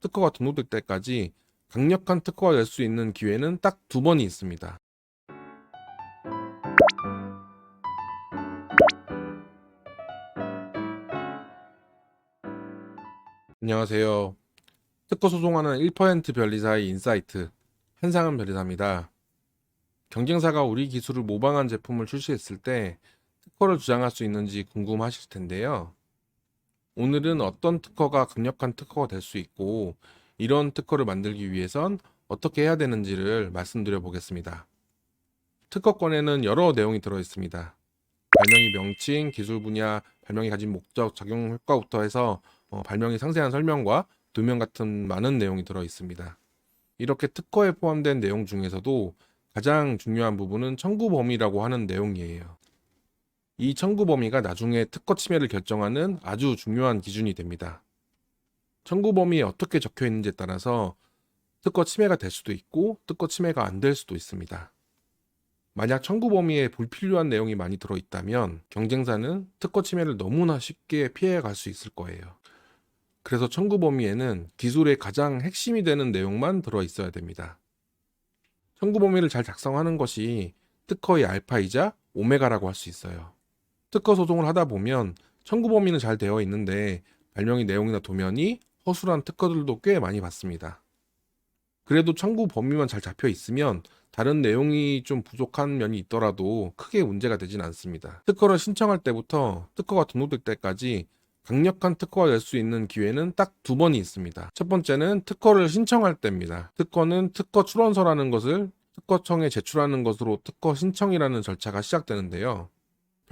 특허가 등록될 때까지 강력한 특허가 될 수 있는 기회는 딱 두 번이 있습니다. 안녕하세요. 특허 소송하는 1% 변리사의 인사이트 한상은 변리사입니다. 경쟁사가 우리 기술을 모방한 제품을 출시했을 때 특허를 주장할 수 있는지 궁금하실 텐데요. 오늘은 어떤 특허가 강력한 특허가 될 수 있고 이런 특허를 만들기 위해선 어떻게 해야 되는지를 말씀드려 보겠습니다. 특허권에는 여러 내용이 들어 있습니다. 발명의 명칭, 기술 분야, 발명이 가진 목적, 작용 효과부터 해서 어, 발명의 상세한 설명과 도면 같은 많은 내용이 들어 있습니다. 이렇게 특허에 포함된 내용 중에서도 가장 중요한 부분은 청구 범위라고 하는 내용이에요. 이 청구 범위가 나중에 특허 침해를 결정하는 아주 중요한 기준이 됩니다. 청구 범위에 어떻게 적혀 있는지에 따라서 특허 침해가 될 수도 있고 특허 침해가 안 될 수도 있습니다. 만약 청구 범위에 불필요한 내용이 많이 들어 있다면 경쟁사는 특허 침해를 너무나 쉽게 피해 갈 수 있을 거예요. 그래서 청구 범위에는 기술의 가장 핵심이 되는 내용만 들어 있어야 됩니다. 청구 범위를 잘 작성하는 것이 특허의 알파이자 오메가라고 할 수 있어요. 특허 소송을 하다 보면 청구 범위는 잘 되어 있는데 발명의 내용이나 도면이 허술한 특허들도 꽤 많이 봤습니다. 그래도 청구 범위만 잘 잡혀 있으면 다른 내용이 좀 부족한 면이 있더라도 크게 문제가 되진 않습니다. 특허를 신청할 때부터 특허가 등록될 때까지 강력한 특허가 될 수 있는 기회는 딱 두 번이 있습니다. 첫 번째는 특허를 신청할 때입니다. 특허는 특허 출원서라는 것을 특허청에 제출하는 것으로 특허 신청이라는 절차가 시작되는데요.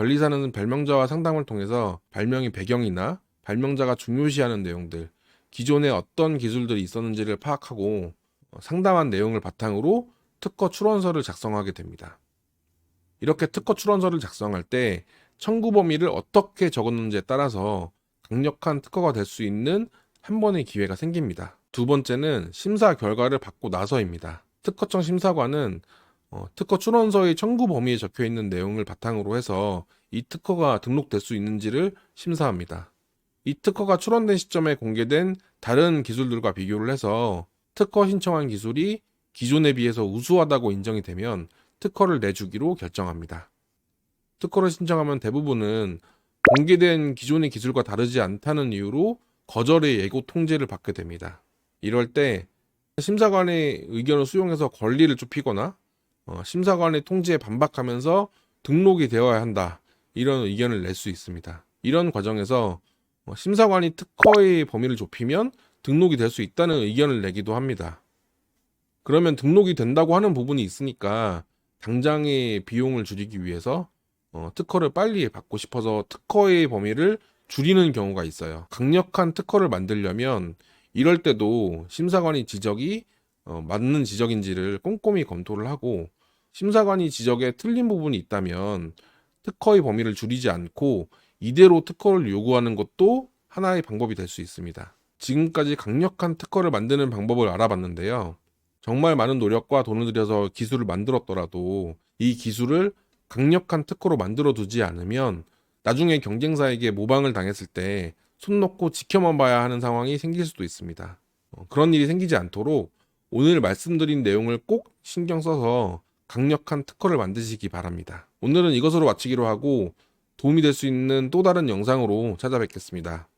변리사는 발명자와 상담을 통해서 발명의 배경이나 발명자가 중요시하는 내용들, 기존에 어떤 기술들이 있었는지를 파악하고 어, 상담한 내용을 바탕으로 특허 출원서를 작성하게 됩니다. 이렇게 특허 출원서를 작성할 때 청구 범위를 어떻게 적었는지에 따라서 강력한 특허가 될 수 있는 한 번의 기회가 생깁니다. 두 번째는 심사 결과를 받고 나서입니다. 특허청 심사관은 어, 특허 출원서의 청구 범위에 적혀 있는 내용을 바탕으로 해서 이 특허가 등록될 수 있는지를 심사합니다. 이 특허가 출원된 시점에 공개된 다른 기술들과 비교를 해서 특허 신청한 기술이 기존에 비해서 우수하다고 인정이 되면 특허를 내주기로 결정합니다. 특허를 신청하면 대부분은 공개된 기존의 기술과 다르지 않다는 이유로 거절의 예고 통지를 받게 됩니다. 이럴 때 심사관의 의견을 수용해서 권리를 좁히거나 어, 심사관의 통지에 반박하면서 등록이 되어야 한다 이런 의견을 낼 수 있습니다. 이런 과정에서 어, 심사관이 특허의 범위를 좁히면 등록이 될 수 있다는 의견을 내기도 합니다. 그러면 등록이 된다고 하는 부분이 있으니까 당장의 비용을 줄이기 위해서 어, 특허를 빨리 받고 싶어서 특허의 범위를 줄이는 경우가 있어요. 강력한 특허를 만들려면 이럴 때도 심사관이 지적이 어, 맞는 지적인지를 꼼꼼히 검토를 하고 심사관이 지적에 틀린 부분이 있다면 특허의 범위를 줄이지 않고 이대로 특허를 요구하는 것도 하나의 방법이 될 수 있습니다. 지금까지 강력한 특허를 만드는 방법을 알아봤는데요. 정말 많은 노력과 돈을 들여서 기술을 만들었더라도 이 기술을 강력한 특허로 만들어 두지 않으면 나중에 경쟁사에게 모방을 당했을 때 손 놓고 지켜만 봐야 하는 상황이 생길 수도 있습니다. 어, 그런 일이 생기지 않도록 오늘 말씀드린 내용을 꼭 신경 써서 강력한 특허를 만드시기 바랍니다. 오늘은 이것으로 마치기로 하고 도움이 될 수 있는 또 다른 영상으로 찾아뵙겠습니다.